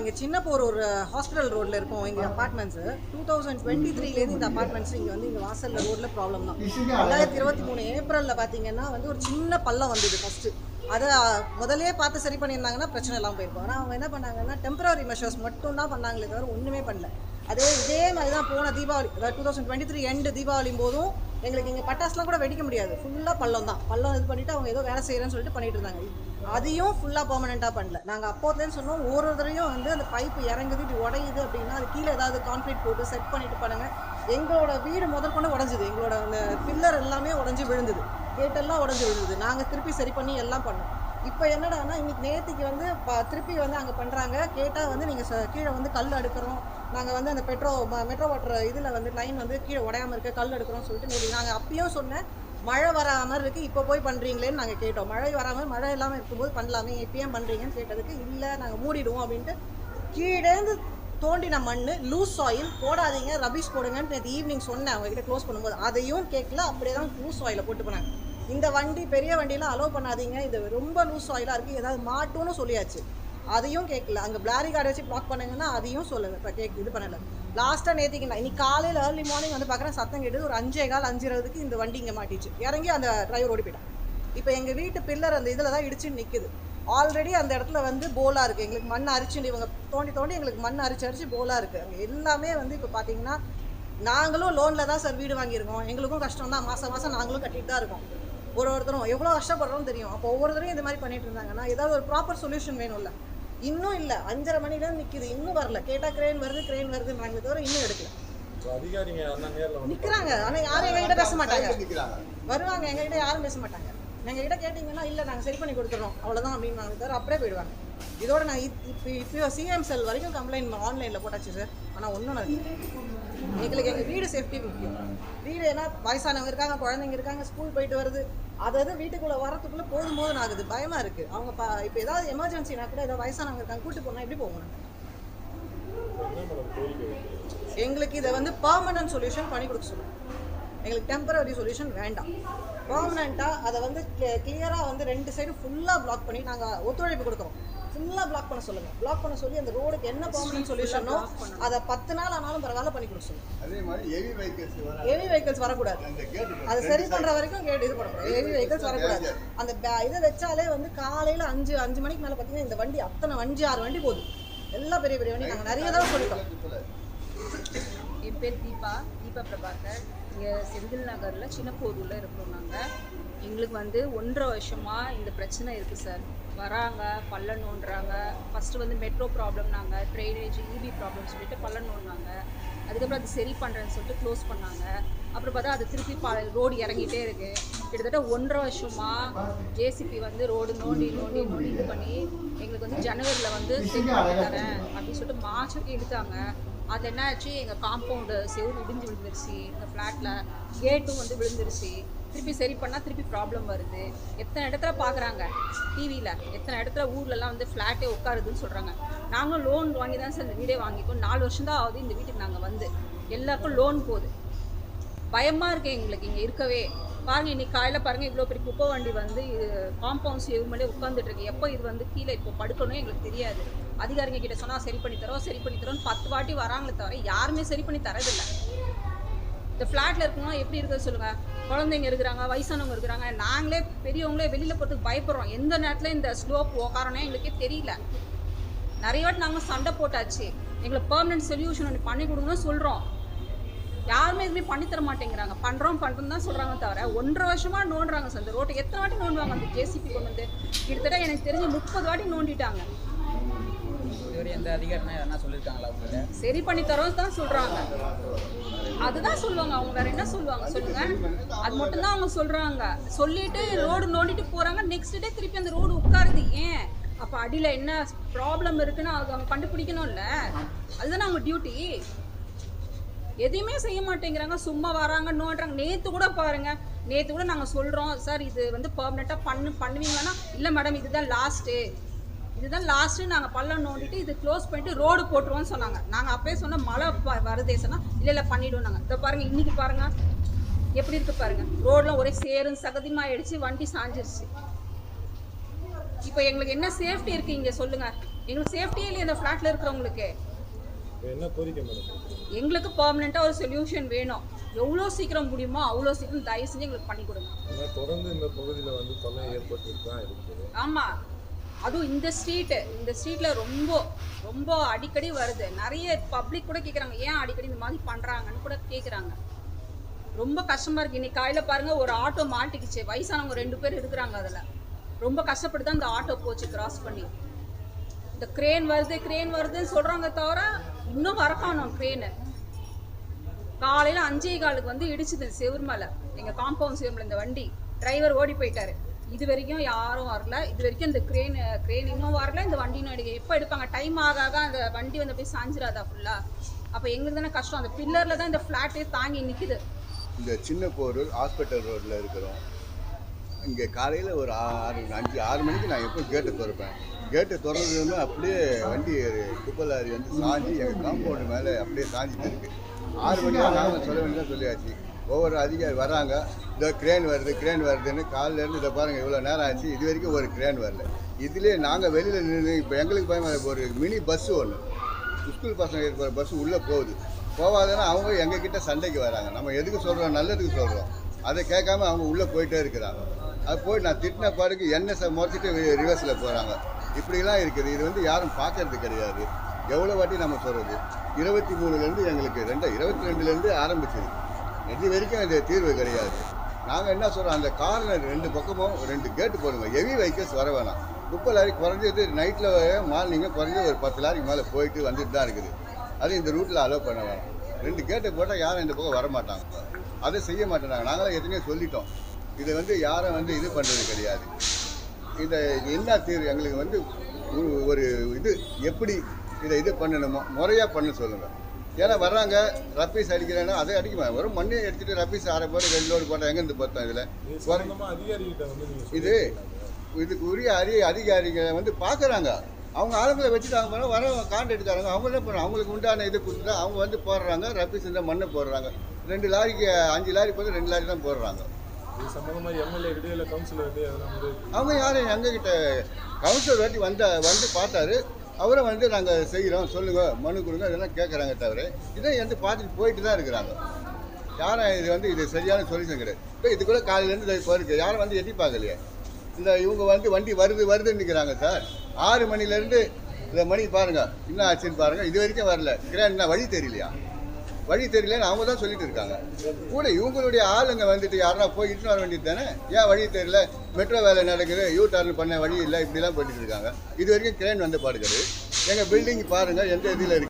இங்கே சின்ன போர் ஒரு ஹாஸ்பிட்டல் ரோட்டில் இருக்கும். எங்கள் அப்பார்ட்மெண்ட்ஸு டூ தௌசண்ட் டுவெண்ட்டி த்ரீலேருந்து இந்த அப்பார்ட்மெண்ட்ஸ் இங்கே வந்து இங்கே வாசலில் ரோட்டில் ப்ராப்ளம் தான். ரெண்டாயிரத்தி இருபத்தி மூணு ஏப்ரலில் பார்த்தீங்கன்னா வந்து ஒரு சின்ன பள்ளம் வந்தது ஃபஸ்ட்டு அதை முதலே பார்த்து சரி பண்ணியிருந்தாங்கன்னா பிரச்சனை இல்லாமல் போயிருக்கும். ஆனால் அவங்க என்ன பண்ணாங்கன்னா டெம்பரரி மெஷர்ஸ் மட்டும் தான் பண்ணாங்களே தவிர ஒன்றுமே பண்ணல. அதே இதே மாதிரி தான் போன தீபாவளி அதாவது டூ தௌசண்ட் டுவெண்ட்டி த்ரீ எண்டு தீபாவளி போதும் எங்களுக்கு இங்கே பட்டாசுலாம் கூட வெடிக்க முடியாது. ஃபுல்லாக பள்ளம் தான். பள்ளம் இது பண்ணிவிட்டு அவங்க ஏதோ வேலை செய்கிறேன்னு சொல்லிட்டு பண்ணிட்டு இருந்தாங்க. அதையும் ஃபுல்லாக பர்மனெண்ட்டாக பண்ணல. நாங்கள் அப்போதுலேருந்து சொன்னோம்? ஒரு ஒரு தடவையும் வந்து அந்த பைப்பு இறங்குது இப்படி உடையுது அப்படின்னா அது கீழே ஏதாவது கான்க்ரீட் போட்டு செட் பண்ணிட்டு பண்ணுங்க. எங்களோட வீடு முதற்கொண்டு உடஞ்சுது. எங்களோட அந்த பில்லர் எல்லாமே உடஞ்சி விழுந்தது. கேட்டெல்லாம் உடஞ்சி விழுந்தது. நாங்கள் திருப்பி சரி பண்ணி எல்லாம் பண்ணோம். இப்போ என்னடான்னா இன்னைக்கு நேற்றுக்கு வந்து திருப்பி வந்து அங்கே பண்ணுறாங்க கேட்டால் வந்து நீங்கள் கீழே வந்து கல் அடுக்கிறோம். நாங்கள் வந்து அந்த பெட்ரோ மெட்ரோ வாட்டர் இதில் வந்து லைன் வந்து கீழே உடையாமல் இருக்க கல் எடுக்கிறோம்னு சொல்லிட்டு நேற்று நாங்கள் அப்பயும் சொன்னேன் மழை வராமல் இருக்குது இப்போ போய் பண்ணுறீங்களேன்னு நாங்கள் கேட்டோம். மழை வராமல் மழை இல்லாமல் இருக்கும்போது பண்ணலாமே இப்பயும் பண்ணுறீங்கன்னு கேட்டதுக்கு இல்லை நாங்கள் மூடிடுவோம் அப்படின்ட்டு கீழேந்து தோண்டின மண் லூஸ் ஆயில் போடாதீங்க ரபிஷ் போடுங்கன்னு நேற்று ஈவினிங் சொன்னேன் அவங்ககிட்ட க்ளோஸ் பண்ணும்போது. அதையும் கேட்கல அப்படியே தான் லூஸ் ஆயிலை போட்டு போனாங்க. இந்த வண்டி பெரிய வண்டியெலாம் அலோவ் பண்ணாதீங்க. இது ரொம்ப லூஸ் ஆயிலாக இருக்குது ஏதாவது மாட்டும்னு சொல்லியாச்சு. அதையும் கேட்கல அங்கே பிளாரி கார்டு வச்சு ப்ளாக் பண்ணுங்கன்னா அதையும் சொல்லலை. இப்போ கேக் இது பண்ணலை. லாஸ்ட்டாக நேற்றுக்கு நான் இன்னைக்கு காலையில் ஏர்லி மார்னிங் வந்து பார்க்குறேன் சத்தம் கேட்டது ஒரு அஞ்சே கால் அஞ்சு இருபதுக்கு இந்த வண்டி இங்கே மாட்டிச்சு. இறங்கி அந்த டிரைவர் ஓடி போயிட்டான். இப்போ எங்கள் வீட்டு பில்லர் அந்த இதில் தான் இடிச்சு நிற்குது ஆல்ரெடி அந்த இடத்துல வந்து போலாக இருக்குது எங்களுக்கு மண் அரிச்சு இவங்க தோண்டி தோண்டி எங்களுக்கு மண் அரிச்சு அரிச்சு போலாக இருக்குது அங்கே எல்லாமே வந்து இப்போ பார்த்தீங்கன்னா நாங்களும் லோனில் தான் சார் வீடு வாங்கியிருக்கோம். எங்களுக்கும் கஷ்டம் தான் மாதம் மாதம் நாங்களும் கட்டிகிட்டு தான் இருக்கோம். ஒரு ஒருத்தரும் எவ்வளோ கஷ்டப்படுறோம்னு தெரியும். அப்போ ஒவ்வொருத்தரும் இந்த மாதிரி பண்ணிட்டு இருந்தாங்கன்னா ஏதாவது ஒரு ப்ராப்பர் சொல்யூஷன் வேணும்ல. இன்னும் இல்லை. அஞ்சரை மணில நிற்கிது இன்னும் வரல. கேட்டால் கிரேன் வருது கிரேன் வருதுன்றாங்களே தவிர இன்னும் எடுக்கல. நிற்கிறாங்க ஆனால் யாரும் எங்ககிட்ட பேச மாட்டாங்க. நிக்கிறாங்க. வருவாங்க. எங்ககிட்ட யாரும் பேச மாட்டாங்க. எங்ககிட்ட கேட்டிங்கன்னா இல்லை நாங்கள் சரி பண்ணி கொடுத்துறோம். அவ்வளோதான் அப்படின்னு தவிர அப்படியே போயிடுவாங்க. இதோட நான் இப்போ இப்போ சிஎம் செல் வரைக்கும் கம்ப்ளைண்ட் ஆன்லைனில் போட்டாச்சு சார் ஆனால் ஒன்றும் நான் எங்களுக்கு எங்கள் வீடு சேஃப்டி முக்கியம். வீடு ஏன்னா வயசானவங்க இருக்காங்க குழந்தைங்க இருக்காங்க ஸ்கூல் போயிட்டு வருது. அதாவது வீட்டுக்குள்ளே வரத்துக்குள்ளே போதும் போதும் ஆகுது. பயமாக இருக்குது அவங்க பா இப்போ ஏதாவது எமர்ஜென்சினா கூட ஏதாவது வயசானவங்க இருக்காங்க கூட்டு போனால் எப்படி போகணும் எங்களுக்கு இதை வந்து பர்மனன்ட் சொல்யூஷன் பண்ணி கொடுக்க சொல்லுவோம் எங்களுக்கு டெம்பரரி சொல்யூஷன் வேண்டாம். பர்மனெண்ட்டாக அதை வந்து கிளியராக வந்து ரெண்டு சைடும் ஃபுல்லாக பிளாக் பண்ணி நாங்கள் ஒத்துழைப்பு கொடுக்குறோம். ஃபுல்லாக பிளாக் பண்ண சொல்லுங்கள் பிளாக் பண்ண சொல்லி அந்த ரோடுக்கு என்ன பர்மனன்ட் சொல்யூஷனோ அதை பத்து நாள் ஆனாலும் பரவாயில்ல பண்ணி கொடுக்க சொல்லுங்கள் அதே மாதிரி ஹெவி வெஹிக்கிள்ஸ் வர ஹெவி வெஹிக்கிள்ஸ் வரக்கூடாது. அதை சரி பண்ணுற வரைக்கும் கேட்டு இது பண்ணக்கூடாது ஹெவி வெஹிக்கிள்ஸ் வரக்கூடாது. அந்த இதை வச்சாலே வந்து காலையில் அஞ்சு அஞ்சு மணிக்கு மேலே பார்த்தீங்கன்னா இந்த வண்டி அத்தனை அஞ்சு ஆறு வண்டி போகுது. எல்லாம் பெரிய பெரிய வண்டி. நாங்கள் நிறைய தடவை சொல்லிட்டோம். என் பேர் தீபா. தீபா பிரபாகர். இங்கே செந்தில் நகரில் சின்னப்போரூரில் இருக்கிறோம் நாங்கள் எங்களுக்கு வந்து ஒன்றரை வருஷமாக இந்த பிரச்சனை இருக்குது சார். வராங்க பள்ளம் நோண்டுறாங்க. ஃபஸ்ட்டு வந்து மெட்ரோ ப்ராப்ளம் நாங்கள் ட்ரைனேஜ் இபி ப்ராப்ளம் சொல்லிட்டு பள்ளம் நோண்டினாங்க. அதுக்கப்புறம் அது சரி பண்ணுறேன்னு சொல்லிட்டு க்ளோஸ் பண்ணாங்க. அப்புறம் பார்த்தா அது திருப்பி ப ரோடு இறங்கிட்டே இருக்கு. கிட்டத்தட்ட ஒன்றரை வருஷமாக ஜேசிபி வந்து ரோடு நோண்டி நோண்டி நோண்டி இது பண்ணி எங்களுக்கு வந்து ஜனவரியில் வந்து சரி பண்ணி தரேன் அப்படின்னு சொல்லிட்டு மார்ச்சுக்கு எடுத்தாங்க. அது என்ன ஆச்சு எங்கள் காம்பவுண்டு செவுரு இடிஞ்சு விழுந்துருச்சு. எங்கள் ஃப்ளாட்டில் கேட்டும் வந்து விழுந்துருச்சு. திருப்பி சரி பண்ணால் திருப்பி ப்ராப்ளம் வருது. எத்தனை இடத்துல பார்க்குறாங்க டிவியில் எத்தனை இடத்துல ஊர்லலாம் வந்து ஃப்ளாட்டே உட்காருதுன்னு சொல்கிறாங்க நாங்களும் லோன் வாங்கி தான் சார் இந்த வீடே வாங்கிக்கோம். நாலு வருஷம் தான் ஆகுது இந்த வீட்டுக்கு நாங்கள் வந்து. எல்லாருக்கும் லோன் போகுது. பயமாக இருக்கு எங்களுக்கு இங்கே இருக்கவே. பாருங்க இன்னைக்கு காலையில் பாருங்கள் இவ்வளோ பெரிய குப்பை வண்டி வந்து இது காம்பவுண்ட்ஸ் எதுவுமே உட்காந்துட்டு இருக்கு. எப்போ இது வந்து கீழே இப்போ படுக்கணும் எங்களுக்கு தெரியாது. அதிகாரிங்க கிட்ட சொன்னால் சரி பண்ணி தரோம் சரி பண்ணி தரோம்னு பத்து வாட்டி வராங்களே தவிர யாருமே சரி பண்ணி தரதில்லை. இந்த ஃப்ளாட்டில் இருக்கவங்க எப்படி இருக்க சொல்லுங்க? குழந்தைங்க இருக்கிறாங்க வயசானவங்க இருக்கிறாங்க. நாங்களே பெரியவங்களே வெளியில் போகிறதுக்கு பயப்படுறோம். எந்த நேரத்தில் இந்த ஸ்லோப் உக்காரனே எங்களுக்கே தெரியல. நிறைய வாட்டி நாங்கள் சண்டை போட்டாச்சு. எங்களுக்கு பெர்மனன்ட் சொல்யூஷன் ஒன்று பண்ணி கொடுங்கன்னு சொல்கிறோம் யாருமே எதுவுமே பண்ணி தர மாட்டேங்கிறாங்க. பண்ணுறோம் பண்ணுறோம் தான் சொல்கிறாங்க தவிர ஒன்றரை வருஷமாக நோண்டுறாங்க சார். இந்த ரோட்டை எத்தனை வாட்டி நோண்டுவாங்க அந்த ஜேசிபி கொண்டு வந்து? கிட்டத்தட்ட எனக்கு தெரிஞ்சு முப்பது வாட்டி நோண்டிட்டாங்க. இதுவரை எந்த அதிகாரினா எதனா சொல்லியிருக்காங்களா அவங்க சரி பண்ணி தரோம் தான் சொல்கிறாங்க அதுதான் சொல்லுவாங்க. அவங்க வேற என்ன சொல்லுவாங்க சொல்லுங்க? அது மட்டும் தான் அவங்க சொல்றாங்க. சொல்லிட்டு ரோடு நோண்டிட்டு போறாங்க. நெக்ஸ்ட் டே திருப்பி அந்த ரோடு உட்காருது. ஏன்? அப்ப அடியில என்ன ப்ராப்ளம் இருக்குன்னு அது அவங்க கண்டுபிடிக்கணும்ல. அதுதானே அவங்க டியூட்டி எதையுமே செய்ய மாட்டேங்கிறாங்க. சும்மா வராங்க நோன்றாங்க நேத்து கூட பாருங்க. நேத்து கூட நாங்க சொல்றோம். சார் இது வந்து பெர்மனெண்டா பண்ணு பண்ணுவீங்கன்னா இல்ல மேடம் இதுதான் லாஸ்ட்டு இதுதான் லாஸ்ட்டு நாங்கள் பள்ளம் நோண்டிட்டு இது க்ளோஸ் பண்ணிட்டு ரோடு போட்டுருவோம்னு சொன்னாங்க. நாங்கள் அப்பயே சொன்னோம் மழை வருதே சொன்னா இல்லை இல்லை பண்ணிவிடுவோம் நாங்கள் இதை பாருங்க இன்னைக்கு பாருங்க. எப்படி இருக்கு பாருங்க. ரோட்லாம் ஒரே சேரும் சகதியுமா ஆயிடுச்சு வண்டி சாஞ்சிருச்சு. இப்போ எங்களுக்கு என்ன சேஃப்டி இருக்கு இங்கே சொல்லுங்க. எங்களுக்கு சேஃப்டியே இல்லையே இந்த ஃப்ளாட்டில் இருக்கிறவங்களுக்கு. எங்களுக்கு பர்மனெண்ட்டாக ஒரு சொல்யூஷன் வேணும். எவ்வளோ சீக்கிரம் முடியுமோ அவ்வளோ சீக்கிரம் தயவு செஞ்சு எங்களுக்கு பண்ணி கொடுங்க. தொடர்ந்து இந்த பகுதியில் வந்து தொல்லை ஏற்பட்டு தான் இருக்குது ஆமாம் அதுவும் இந்த ஸ்ட்ரீட்டு இந்த ஸ்ட்ரீட்டில் ரொம்ப ரொம்ப அடிக்கடி வருது. நிறைய பப்ளிக் கூட கேட்குறாங்க ஏன் அடிக்கடி இந்த மாதிரி பண்ணுறாங்கன்னு கூட கேட்குறாங்க ரொம்ப கஷ்டமாக இருக்குது இன்னைக்கு காலையில் பாருங்கள் ஒரு ஆட்டோ மாட்டிக்கிச்சு. வயசானவங்க ரெண்டு பேர் இருக்கிறாங்க அதில். ரொம்ப கஷ்டப்பட்டு தான் இந்த ஆட்டோ போச்சு கிராஸ் பண்ணி. இந்த கிரேன் வருது கிரேன் வருதுன்னு சொல்கிறாங்க தவிர இன்னும் வரக்கானோம் காணோம் க்ரேனு காலையில் அஞ்சே காலுக்கு வந்து இடிச்சுது செவுர் மேலே. எங்கள் காம்பவுண்ட் செவுர் மேலே இந்த வண்டி. டிரைவர் ஓடி போயிட்டாரு. இது வரைக்கும் யாரும் வரல. இது வரைக்கும் இந்த கிரேன் கிரேன் இன்னும் வரல. இந்த வண்டி இன்னும் எடுக்க எப்போ எடுப்பாங்க. டைம் ஆக ஆக அந்த வண்டி வந்து அப்படியே சாஞ்சிராதா ஃபுல்லாக அப்போ எங்களுக்கு தானே கஷ்டம். அந்த பில்லரில் தான் இந்த ஃப்ளாட்டே தாங்கி நிற்குது இந்த சின்ன போரூர் ஹாஸ்பிட்டல் ரோட்டில் இருக்கிறோம். இங்கே காலையில் ஒரு ஆறு அஞ்சு ஆறு மணிக்கு நான் எப்போ கேட்டை திறப்பேன். கேட்டை திறந்ததுன்னு அப்படியே வண்டி குப்பை லாரி வந்து சாஞ்சி எங்கள் காம்பவுண்டு மேலே அப்படியே சாஞ்சிட்டு இருக்கு. ஆறு மணி ஆனால் சொல்ல வேண்டியதான் சொல்லியாச்சு. ஒவ்வொரு அதிகாரி வராங்க. இதோ கிரேன் வருது கிரேன் வருதுன்னு காலிலேருந்து இதை பாருங்கள் இவ்வளோ நேரம் ஆச்சு. இது வரைக்கும் ஒரு கிரேன் வரல. இதுலேயே நாங்கள் வெளியில் நின்று இப்போ எங்களுக்கு பயமா ஒரு மினி பஸ்ஸு ஒன்று ஸ்கூல் பசங்க இருக்கிற பஸ் உள்ளே போகுது. போகாதுன்னா அவங்க எங்ககிட்ட சண்டைக்கு வராங்க. நம்ம எதுக்கு சொல்கிறோம் நல்லதுக்கு சொல்கிறோம் அதை கேட்காம அவங்க உள்ளே போயிட்டே இருக்கிறாங்க. அது போய் நான் திட்டின பாடுக்கு என்ன முறைச்சிட்டு ரிவர்ஸில் போகிறாங்க இப்படிலாம் இருக்குது. இது வந்து யாரும் பார்க்கறது கிடையாது. எவ்வளோ வாட்டி நம்ம சொல்கிறது இருபத்தி மூணுலேருந்து எங்களுக்கு ரெண்டு இருபத்தி ரெண்டுலேருந்து ஆரம்பிச்சது. இது வரைக்கும் அந்த தீர்வு கிடையாது. நாங்கள் என்ன சொல்கிறோம் அந்த காரில் ரெண்டு பக்கமும் ரெண்டு கேட்டு போடுங்க. ஹெவி வெஹிக்கிள்ஸ் வர வேணாம். குப்பை லாரி குறைஞ்சது நைட்டில் மார்னிங்கு குறைஞ்சது ஒரு பத்து லாரிக்கு மேலே போயிட்டு வந்துட்டு தான் இருக்குது. அது இந்த ரூட்டில் அலோவ் பண்ண வேணாம். ரெண்டு கேட்டை போட்டால் யாரும் இந்த பக்கம் வர மாட்டாங்க. அதை செய்ய மாட்டேறாங்க நாங்களாம் எத்தனையோ சொல்லிட்டோம். இதை வந்து யாரும் வந்து இது பண்ணுறது கிடையாது. இதை என்ன தீர்வு? எங்களுக்கு வந்து ஒரு இது எப்படி இதை இது பண்ணணுமோ முறையாக பண்ண சொல்லுங்கள் ஏன்னா வர்றாங்க ரப்பீஸ் அடிக்கிறேன்னா அதை அடிக்குமா? வெறும் மண்ணே எடுத்துட்டு ரப்பீஸ் அரை போட்டு ரெண்டு லோடு போட்டால் எங்கேருந்து பார்த்தோம் இதில்? இது? இதுக்கு உரிய அரிய அதிகாரிகளை வந்து பார்க்குறாங்க அவங்க ஆளுங்களை வச்சுட்டாங்க போனால் வர கான்ட்ராக்டுக்காரங்க அவங்க என்ன பண்ணுறாங்க அவங்களுக்கு உண்டான இது கொடுத்துட்டா அவங்க வந்து போடுறாங்க ரப்பீஸ் இந்த மண்ணை போடுறாங்க. ரெண்டு லாரிக்கு அஞ்சு லாரி போது ரெண்டு லாரி தான் போடுறாங்க. அவங்க யாரும் எங்ககிட்ட கவுன்சிலர் வாட்டி வந்த வந்து பார்த்தாரு. அவரை வந்து நாங்கள் செய்கிறோம் சொல்லுங்கள் மனு கொடுங்க இதெல்லாம் கேட்குறாங்க தவிர இதை வந்து பார்த்துட்டு போயிட்டு தான் இருக்கிறாங்க. யாரும் இது வந்து இது சரியான சொல்யூஷன் கிடையாது இப்போ இது கூட காலையிலேருந்து இதை இப்போ யாரும் வந்து எட்டி பார்க்கலையே இந்த இவங்க வந்து வண்டி வருது வருதுன்னு நிற்கிறாங்க சார். ஆறு மணிலேருந்து இந்த மணிக்கு பாருங்கள் என்ன ஆச்சுன்னு பாருங்கள் இது வரைக்கும் வரல. கிரேன் என்ன வழி தெரியலையா? வழி தெரியலன்னு அவங்க தான் சொல்லிட்டு இருக்காங்க. கூட இவங்களுடைய ஆளுங்க வந்துட்டு யாருன்னா போய் இட்டுன்னு வர வேண்டியது தானே? ஏன் வழி தெரியல? மெட்ரோ வேலை நடக்குது யூ டர்ன் பண்ண வழி இல்லை இப்படிலாம் போயிட்டு இருக்காங்க. இது வரைக்கும் கிரேன் வந்து பாடுகிறது. எங்கள் பில்டிங் பாருங்கள் எந்த இதில் இருக்குது